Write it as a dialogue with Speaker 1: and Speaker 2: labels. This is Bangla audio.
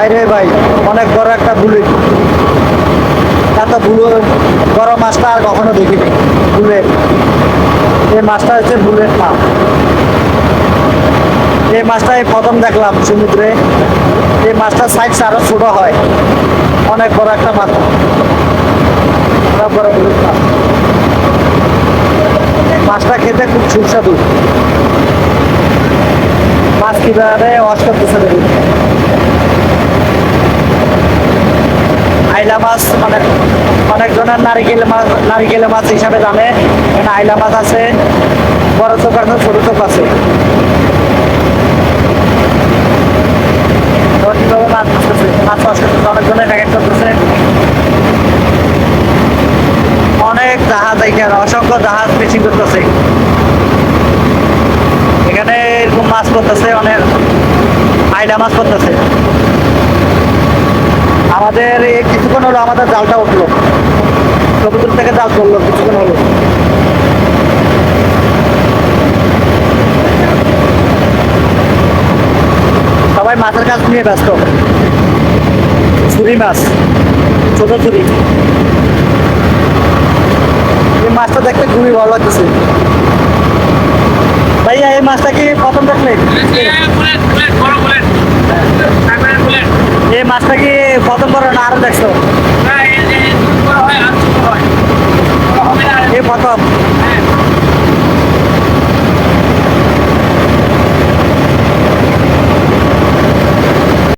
Speaker 1: বাইরে ভাই, অনেক বড় একটা বুলেট এত বুলো বড় মাছটা আর কখনো দেখিনি বুলেট এই মাছটা হচ্ছে বুলেট মাছ। এই মাছটা এই প্রথম দেখলাম সমুদ্রে। এই মাছটার সাইজ আরও ছোট হয়। অনেক বড় একটা মাছ। বড় বুলেট মাছ। মাছটা খেতে খুব সুস্বাদু। মাছ কীভাবে ওয়াশ করতেছে দেখুন। আইলা মাছ মানে অনেকজনের নারিকেল মাছ নারিকেল মাছ হিসাবে জানে। এখানে আইলা মাছ আছে, বড় চোখ আছে, ছোট চোখ আছে। মাছ অনেক জাহাজ এখানে, অসংখ্য জাহাজ ফিশিং করতেছে। এখানে এরকম মাছ করতেছে অনেক আইলা মাছ করতেছে আমাদের এই কিছুক্ষণ হলো আমাদের জালটা উঠল। সমুদ্র থেকে জাল চলল কিছুক্ষণ হলো। সবাই মাছের কাজ নিয়ে ব্যস্ত। ছুরি মাছ ছোট ছুরি। এই মাছটা দেখতে খুবই ভালো লাগতেছে। ভাইয়া এই মাছটা কি প্রথম দেখলে
Speaker 2: বুলেট।
Speaker 1: এই মাছটা কি প্রথম বড় না আরও দেখছ?
Speaker 2: এই প্রথম।